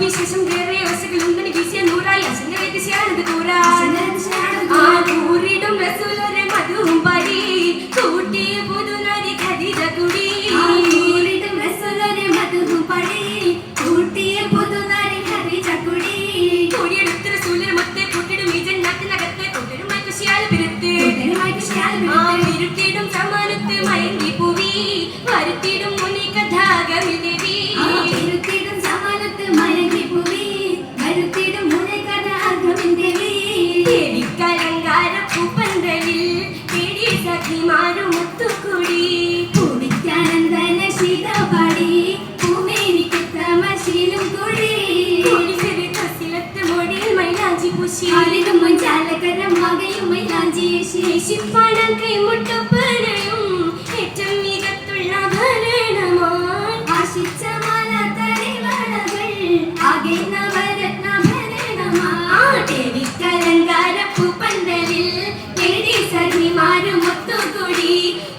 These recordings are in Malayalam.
വിശേഷം കേറിയ വശകളുണ്ടനി വീശിയ നൂറായി പിരുത്തിടും സമാനത്ത് മയങ്ങി പുവി വരുത്തിടും മുനി കഥാകവിൽ ദേവി ഇരുത്തിടും സമാനത്ത് മയങ്ങി പുവി വരുത്തിടും മുനകഥാകവിൻ ദേവി ദേവിക്കലങ്കാര പൂപ്പന്തലിൽ പേടി സഖിമാരും മുത്തുക്കുടി പൂവിക്കാനന്ദന ശീതപാടി പൂമേനിക്ക് തമശീലും കുഴി കുളിച്ചൊരു കസിലത്ത് മുടിയിൽ മൈലാഞ്ചി പൂശി. ആരിടും മഞ്ചാലകരം മകയും മൈലാഞ്ചിയേശി ശിപ്പാടം കൈമുട്ടപ്പനയും ഏറ്റവും മികത്തുള്ള ഭരണമായി ആശിച്ച മാല ആ ദേവിക്കലങ്കാര പൂപ്പന്തലിൽ പിടി സഖിമാരും മുത്തുക്കുടി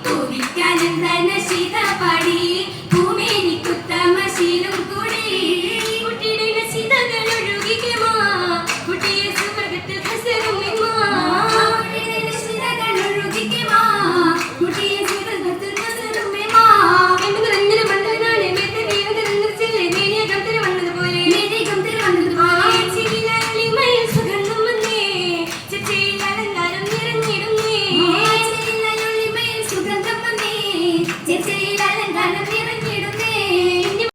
പൂവിക്കാനന്ദന ശീതപാടി. செய்தி அலங்காரம்